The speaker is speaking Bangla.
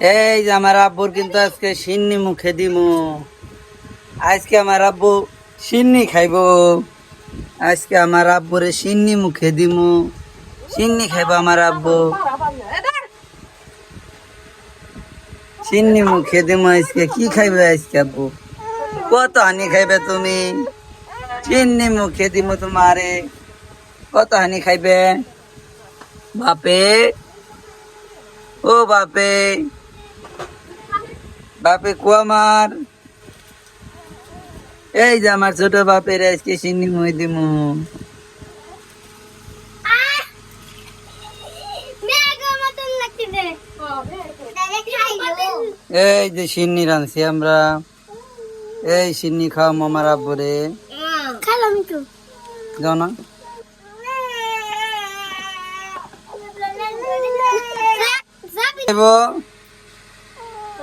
এই যে আমার আব্বুর কিন্তু আজকে সিন্নি মুখে দিমু। আজকে আমার আব্বু সিন্নি খাইবো। আজকে আমার আব্বুরে সিন্নি মুখে দিমু। সিন্নি খাইবো আমার আব্বু। সিন্নি মুখে দিমু আজকে। কি খাইবে আজকে আব্বু? কত হানি খাইবে তুমি? সিন্নি মুখে দিমু তোমারে। কত হানি খাইবে? বাপে? ও বাপে! বাপে কো আমার এই যে আমার ছোট বাপের আজকে সিন্নি মুই দিমু। এই যে সিন্নি রাঁধছি আমরা। এই সিন্নি খাওয়া মামার আব্বরে। খালাম যাও না। যে।